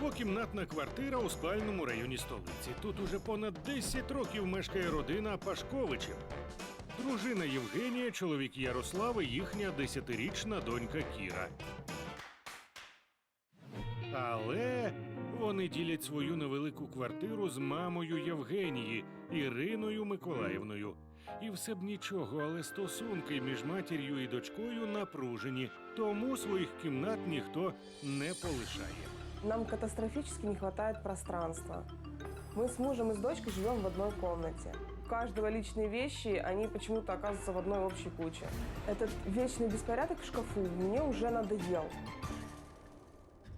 Двокімнатна квартира у спальному районі столиці. Тут уже понад 10 років мешкає родина Пашковичів. Дружина Євгенія, чоловік Ярослав і їхня десятирічна донька Кіра. Але вони ділять свою невелику квартиру з мамою Євгенії Іриною Миколаївною. І все б нічого, але стосунки між матір'ю і дочкою напружені, тому своїх кімнат ніхто не полишає. Нам катастрофически не хватает пространства. Мы с мужем и с дочкой живем в одной комнате. У каждого личные вещи, они почему-то оказываются в одной общей куче. Этот вечный беспорядок в шкафу мне уже надоел.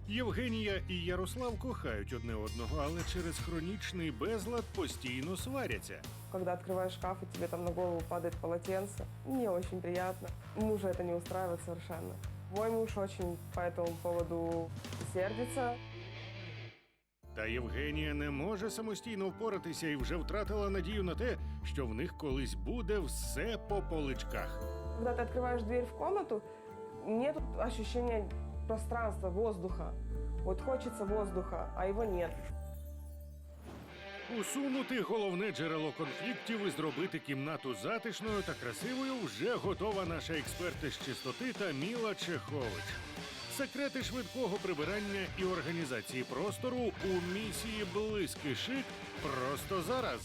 Євгенія і Ярослав кохають одне одного, але через хронічний безлад постійно сваряться. Когда открываешь шкаф, и тебе там на голову падает полотенце, не очень приятно. Мужа это не устраивает совершенно. Мой муж очень по этому поводу сердится. Та Євгенія не може самостійно впоратися і вже втратила надію на те, що в них колись буде все по поличках. Когда ты открываешь дверь в комнату, нет ощущения пространства, воздуха. Вот хочется воздуха, а его нет. Усунути головне джерело конфліктів і зробити кімнату затишною та красивою вже готова наша експерти з чистоти та Міла Чехович. Секрети швидкого прибирання і організації простору у місії Близький шик просто зараз.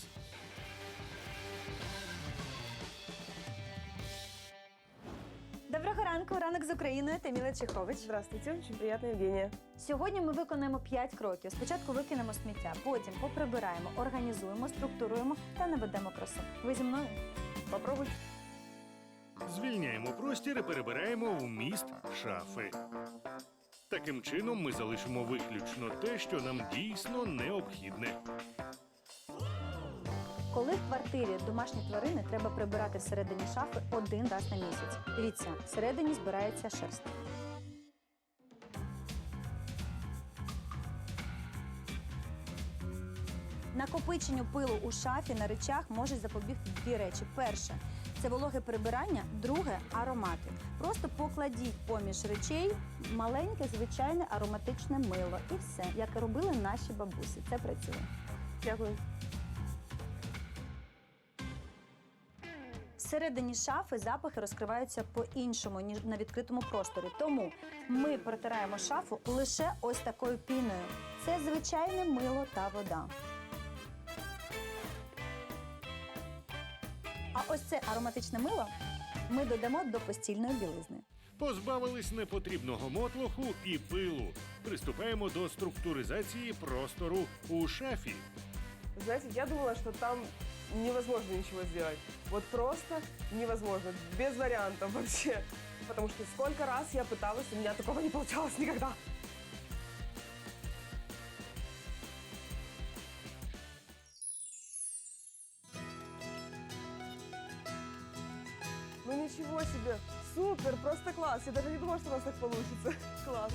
Доброго ранку, ранок з Україною Таміла Чехович. Здравствуйте, очень приятно, Евгения. Сьогодні ми виконаємо 5 кроків. Спочатку викинемо сміття, потім поприбираємо, організуємо, структуруємо та наведемо красу. Ви зі мною? Попробуйте. Звільняємо простір і перебираємо в міст шафи. Таким чином ми залишимо виключно те, що нам дійсно необхідне. Коли в квартирі домашні тварини треба прибирати всередині шафи один раз на місяць. Дивіться, всередині збирається шерсть. Накопиченню пилу у шафі на речах можуть запобігти дві речі. Перше це вологе прибирання, друге аромати. Просто покладіть поміж речей маленьке звичайне ароматичне мило і все, як робили наші бабусі. Це працює. Дякую. Всередині шафи запахи розкриваються по-іншому, ніж на відкритому просторі. Тому ми протираємо шафу лише ось такою піною. Це звичайне мило та вода. А ось це ароматичне мило ми додамо до постільної білизни. Позбавились непотрібного мотлоху і пилу. Приступаємо до структуризації простору у шафі. Знаете, я думала, что там невозможно ничего сделать. Вот просто невозможно, без вариантов вообще. Потому что сколько раз я пыталась, у меня такого не получалось никогда. Ну ничего себе, супер, просто класс. Я даже не думала, что у нас так получится. Класс.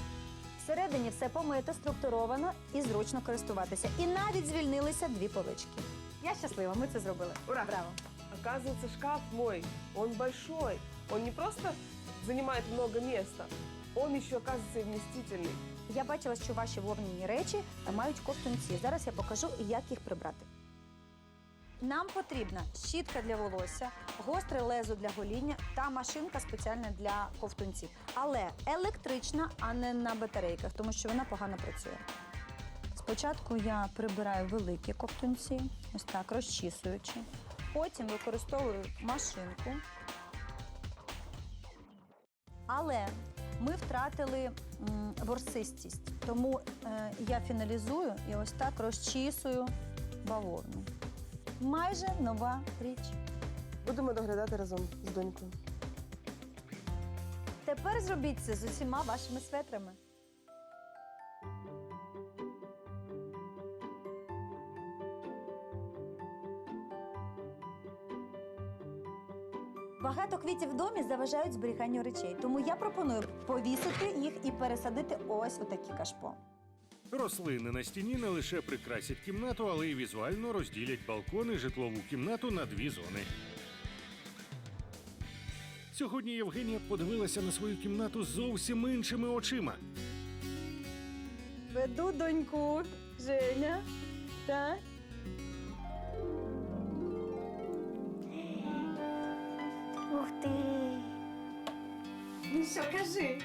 Всередині все помито, структуровано і зручно користуватися. І навіть звільнилися дві полички. Я щаслива, ми це зробили. Ура! Браво! Оказывается, шкаф мой, он большой. Он не просто занимает много места, он еще, оказывается, и вместительный. Я бачила, що ваші вовняні речі мають ковтунці. Зараз я покажу, як їх прибрати. Нам потрібна щітка для волосся, гостре лезо для гоління та машинка спеціальна для ковтунців. Але електрична, а не на батарейках, тому що вона погано працює. Спочатку я прибираю великі ковтунці, ось так розчісуючи. Потім використовую машинку. Але ми втратили ворсистість, тому е, я фіналізую і ось так розчісую бавовну. Майже нова річ. Будемо доглядати разом з донькою. Тепер зробіть це з усіма вашими светрами. Багато квітів в домі заважають зберіганню речей, тому я пропоную повісити їх і пересадити ось у такі кашпо. Рослини на стіні не лише прикрасять кімнату, але й візуально розділять балкон і житлову кімнату на дві зони. Сьогодні Євгенія подивилася на свою кімнату зовсім іншими очима. Веду доньку. Женя. Так. Ух ти! Ну що, кажи?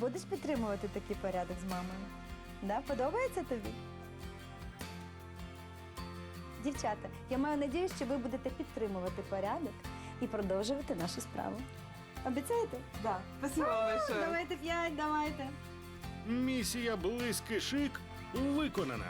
Будеш підтримувати такий порядок з мамою? Да? Подобається тобі? Дівчата, я маю надію, що ви будете підтримувати порядок і продовжувати нашу справу. Обіцяєте? Да, спасибо вам большое. Давайте п'ять, давайте. Місія близький шик виконана.